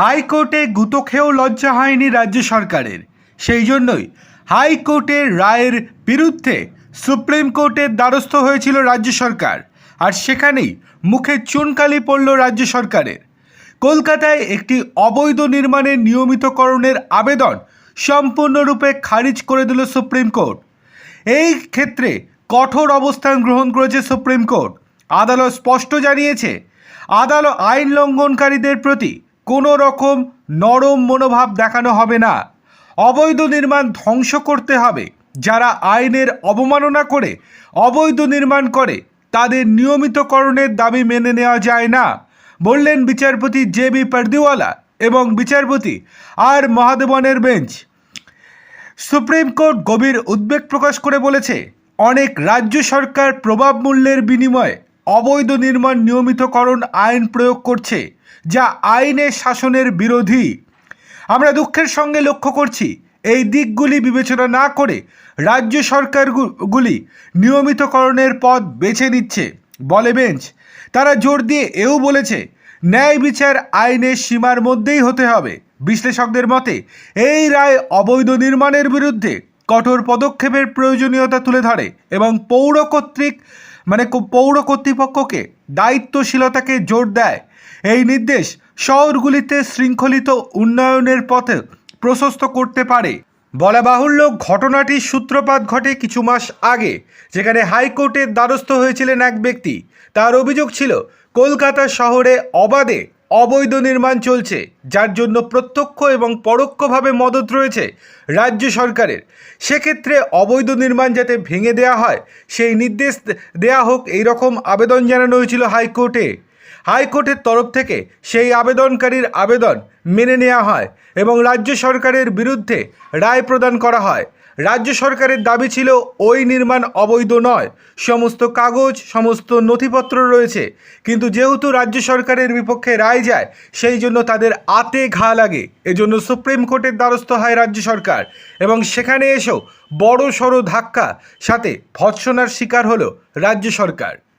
হাইকোর্টে গুতো খেয়েও লজ্জা হয়নি রাজ্য সরকারের। সেই জন্যই হাইকোর্টের রায়ের বিরুদ্ধে সুপ্রিম কোর্টের দ্বারস্থ হয়েছিল রাজ্য সরকার, আর সেখানেই মুখে চুনকালি পড়ল রাজ্য সরকারের। কলকাতায় একটি অবৈধ নির্মাণের নিয়মিতকরণের আবেদন সম্পূর্ণরূপে খারিজ করে দিল সুপ্রিম কোর্ট। এই ক্ষেত্রে কঠোর অবস্থান গ্রহণ করেছে সুপ্রিম কোর্ট। আদালত স্পষ্ট জানিয়েছে, আদালত আইন লঙ্ঘনকারীদের প্রতি কোনো রকম নরম মনোভাব দেখানো হবে না। অবৈধ নির্মাণ ধ্বংস করতে হবে। যারা আইনের অবমাননা করে, অবৈধ নির্মাণ করে, তাদের নিয়মিতকরণের দাবি মেনে নেওয়া যায় না। বললেন বিচারপতি জে বি পারদিওয়ালা এবং বিচারপতি আর মহাদেবনের বেঞ্চ। সুপ্রিম কোর্ট গভীর উদ্বেগ প্রকাশ করে বলেছে, অনেক রাজ্য সরকার প্রভাব মূল্যের বিনিময়ে অবৈধ নির্মাণ নিয়মিতকরণ আইন প্রয়োগ করছে, যা আইনের শাসনের বিরোধী। আমরা দুঃখের সঙ্গে লক্ষ্য করছি, এই দিকগুলি বিবেচনা না করে রাজ্য সরকারগুলি নিয়মিতকরণের পথ বেছে নিচ্ছে। বলে বেঞ্চ, তারা জোর দিয়ে এও বলেছে, ন্যায় বিচার আইনের সীমার মধ্যেই হতে হবে। বিশ্লেষকদের মতে, এই রায় অবৈধ নির্মাণের বিরুদ্ধে কঠোর পদক্ষেপের প্রয়োজনীয়তা তুলে ধরে এবং পৌর কর্তৃক মানে পৌর কর্তৃপক্ষকে দায়িত্বশীলতাকে জোর দেয়। এই নির্দেশ শহরগুলিতে শৃঙ্খলিত উন্নয়নের পথে প্রশস্ত করতে পারে। বলা বাহুল্য, ঘটনাটির সূত্রপাত ঘটে কিছু মাস আগে, যেখানে হাইকোর্টের দ্বারস্থ হয়েছিলেন এক ব্যক্তি। তার অভিযোগ ছিল, কলকাতা শহরে অবাধে অবৈধ নির্মাণ চলছে, যার জন্য প্রত্যক্ষ এবং পরোক্ষভাবে মদত রয়েছে রাজ্য সরকারের। সেক্ষেত্রে অবৈধ নির্মাণ যাতে ভেঙে দেওয়া হয়, সেই নির্দেশ দেয়া হোক এই রকম আবেদন জানানো হয়েছিল হাইকোর্টে। হাইকোর্টের তরফ থেকে সেই আবেদনকারীর আবেদন মেনে নেওয়া হয় এবং রাজ্য সরকারের বিরুদ্ধে রায় প্রদান করা হয়। রাজ্য সরকারের দাবি ছিল ওই নির্মাণ অবৈধ নয়। সমস্ত কাগজ, সমস্ত নথিপত্র রয়েছে। কিন্তু যেহেতু রাজ্য সরকারের বিপক্ষে রায় যায়, সেই জন্য তাদের আতে ঘা লাগে। এজন্য সুপ্রিম কোর্টের দ্বারস্থ হয় রাজ্য সরকার। এবং সেখানে এসেও বড় সড়ো ধাক্কা, সাথে ভৎসনার শিকার হলো রাজ্য সরকার।